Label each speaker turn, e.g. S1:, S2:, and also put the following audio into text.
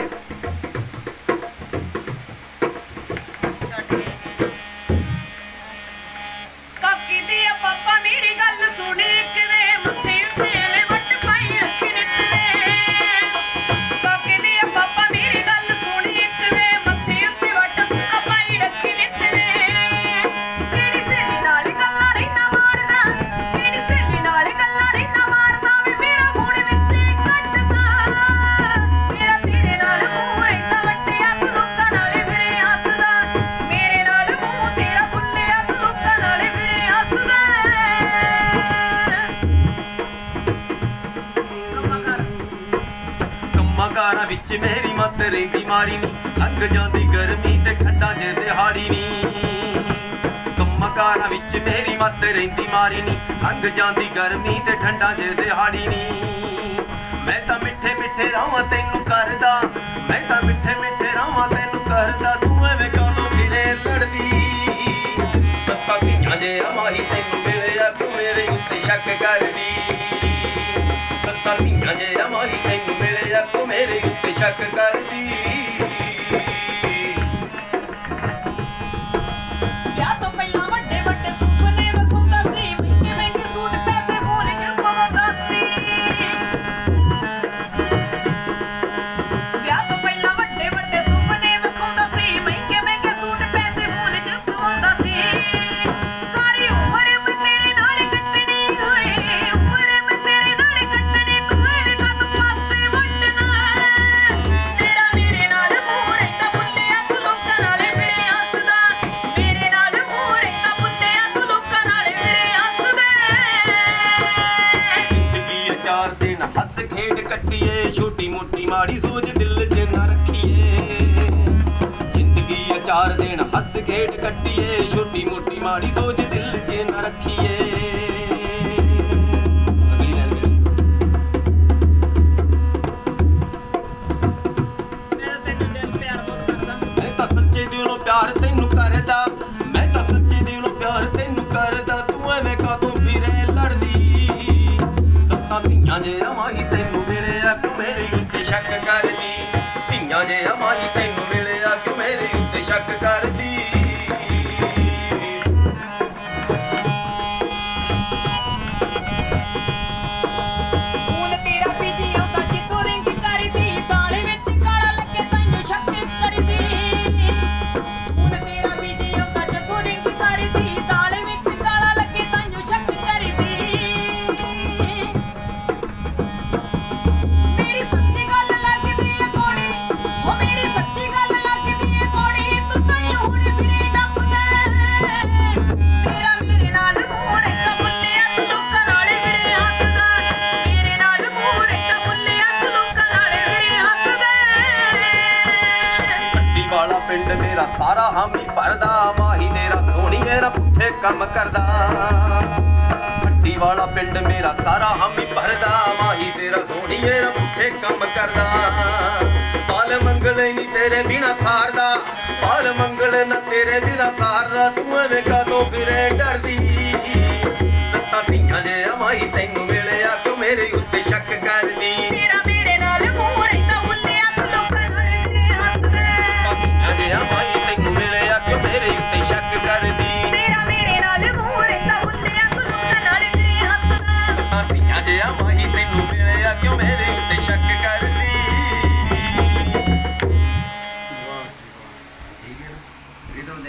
S1: Thank you. ਵਿੱਚ ਮੇਰੀ
S2: ਮੱਤ ਰਹਿੰਦੀ ਮਾਰੀ ਨੀ। ਲੰਘ ਜਾਂਦੀ ਗਰਮੀ ਤੇ ਠੰਡਾ ਜੇ ਦਿਹਾੜੀ ਨੀ। ਕੰਮਾਂ ਵਿੱਚ ਮੇਰੀ ਮੱਤ ਰਹਿੰਦੀ ਮਾਰੀ ਨੀ। ਲੰਘ ਜਾਂਦੀ ਗਰਮੀ ਤੇ ਠੰਡਾ ਜੇ ਦਿਹਾੜੀ ਨੀ। ਮੈਂ ਤਾਂ ਮਿੱਠੇ ਮਿੱਠੇ ਰਾਵਾਂ ਤੈਨੂੰ ਕਰਦਾ। ਮੈਂ ਤਾਂ ਮਿੱਠੇ ਮਿੱਠੇ ਰਾਵਾਂ ਤੈਨੂੰ ਕਰਦਾ। ਤੂੰ ਐਵੇਂ ਕਾਹਤੋਂ ਫਿਰੇ ਲੜਦੀ। ਸੱਤਾ ਧੀਆਂ ਜੇ ਅਮਾਹੀ ਤੈਨੂੰ ਮਿਲਿਆ, ਤੂੰ ਮੇਰੇ ਉੱਤੇ ਸ਼ੱਕ ਕਰਦੀ। ਧੀਆਂ ਜੇ ਅਮਾਹੀ ਤੈਨੂੰ ਮਿਲਿਆ ਤੂੰ ਮੇਰੇ ਉੱਤੇ ਸ਼ੱਕ ਕਰਦੀ ਕੱਟੀਏ ਛੋਟੀ ਮੋਟੀ ਮਾੜੀ ਸੋਚ ਦਿਲ 'ਚ ਨਾ ਰੱਖੀਏ। ਜ਼ਿੰਦਗੀ ਆ ਚਾਰ ਦਿਨ ਹੱਸ ਖੇਡ ਕੱਟੀਏ ਛੋਟੀ ਮੋਟੀ ਮਾੜੀ ਸੋਚ ਦਿਲ 'ਚ ਨਾ ਰੱਖੀਏ।
S1: ਪਿਆਰ ਬਹੁਤ ਕਰਦਾ।
S2: ਮੈਂ ਤਾਂ ਸੱਚੇ ਦਿਲੋਂ ਪਿਆਰ ਤੈਨੂੰ ਕਰਦਾ। ਮੈਂ ਤਾਂ ਸੱਚੇ ਦਿਲੋਂ ਪਿਆਰ ਤੈਨੂੰ ਕਰਦਾ। ਤੂੰ ਐਵੇਂ ਕਾਹਤੋਂ ਫਿਰੇ ਲੜਦੀ ਸੱਤਾਂ ਧੀਆਂ ਜੇ ਅਮਾਹੀ ਤੈਨੂੰ ਮੇਰੇ ਸ਼ੱਕ ਕਰਦੀ। ਸਾਰਾ ਹਾਮੀ ਭਰਦਾ, ਮਾਹੀ ਤੇਰਾ ਸੋਹਣੀਏ ਨਾ ਪੁੱਠੇ ਕੰਮ ਕਰਦਾ। ਪੱਟੀ ਵਾਲਾ ਪਿੰਡ ਮੇਰਾ ਸਾਰਾ ਹਾਮੀ ਭਰਦਾ, ਮਾਹੀ ਤੇਰਾ ਸੋਹਣੀਏ ਨਾ ਪੁੱਠੇ ਕੰਮ ਕਰਦਾ। ਪਾਲ ਮੰਗਲੇ ਨਹੀਂ ਤੇਰੇ ਬਿਨਾ ਸਾਰਦਾ ਪਾਲ ਮੰਗਲੇ ਨਾ ਤੇਰੇ ਬਿਨਾ ਸਾਰਦਾ। ਤੂੰ ਐਵੇਂ ਕਾਹਤੋਂ ਫਿਰੇ ਡਰਦੀ? ਸੱਤਾ ਧੀਆਂ ਜੇ ਮਾਹੀ ਤੈਨੂੰ